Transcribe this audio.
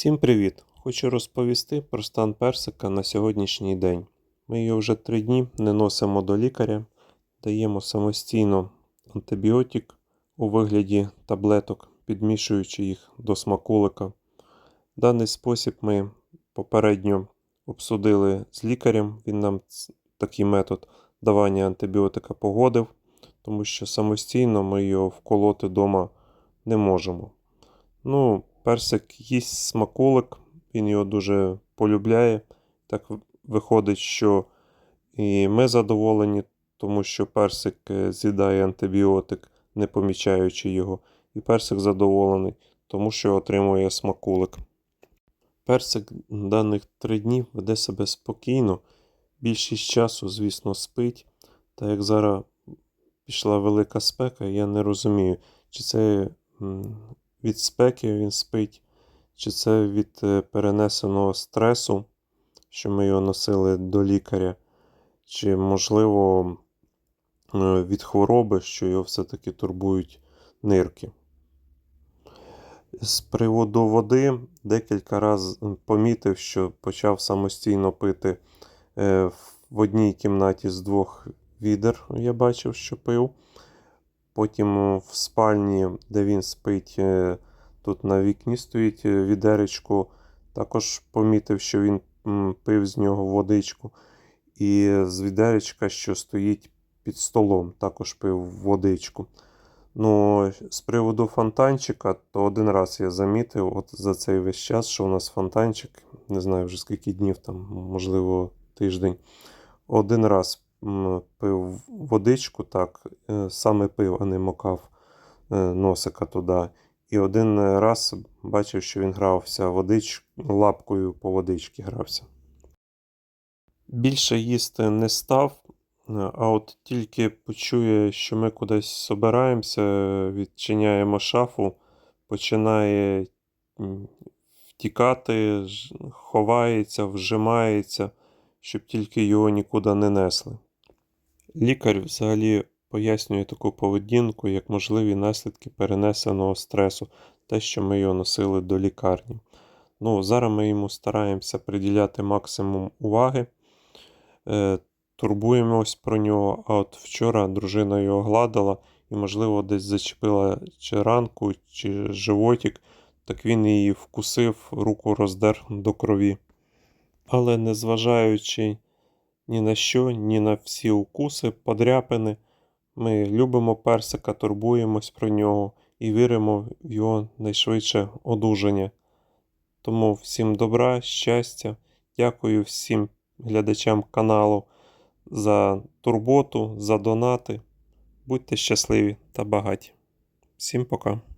Всім привіт! Хочу розповісти про стан персика на сьогоднішній день. Ми його вже три дні не носимо до лікаря, даємо самостійно антибіотик у вигляді таблеток, підмішуючи їх до смаколика. Даний спосіб ми попередньо обсудили з лікарем. Він нам такий метод давання антибіотика погодив, тому що самостійно ми його вколоти вдома не можемо. Ну, персик їсть смаколик, він його дуже полюбляє. Так виходить, що і ми задоволені, тому що персик е, з'їдає антибіотик, не помічаючи його. І персик задоволений, тому що отримує смаколик. Персик даних три дні веде себе спокійно. Більшість часу, звісно, спить. Та як зараз пішла велика спека, я не розумію, чи це від спеки він спить, чи це від е, перенесеного стресу, що ми його носили до лікаря, чи, можливо, е, від хвороби, що його все-таки турбують нирки. З приводу води декілька разів помітив, що почав самостійно пити е, в одній кімнаті з двох відер, я бачив, що пив. Потім в спальні, де він спить, е, тут на вікні стоїть е, відеречко. Також помітив, що він пив з нього водичку. І з відеречка, що стоїть під столом, також пив водичку. Ну, з приводу фонтанчика, то один раз я замітив, от за цей весь час, що у нас фонтанчик, не знаю вже скільки днів, там, можливо, тиждень. Один раз пив водичку, так, е, саме пив, а не макав е, носика туди. І один раз бачив, що він грався водич... лапкою по водичці грався. Більше їсти не став, е, а от тільки почує, що ми кудись собираємося, відчиняємо шафу, починає втікати, ховається, вжимається, щоб тільки його нікуди не несли. Лікар взагалі пояснює таку поведінку як можливі наслідки перенесеного стресу, те, що ми його носили до лікарні. Ну, зараз ми йому стараємося приділяти максимум уваги, е, турбуємось про нього. А от вчора дружина його гладила і, можливо, десь зачепила чи ранку, чи животик, так він її вкусив, руку роздер до крові. Але незважаючи ні на що, ні на всі укуси, подряпини. Ми любимо персика, турбуємось про нього і віримо в його найшвидше одужання. Тому всім добра, щастя, дякую всім глядачам каналу за турботу, за донати. Будьте щасливі та багаті. Всім пока.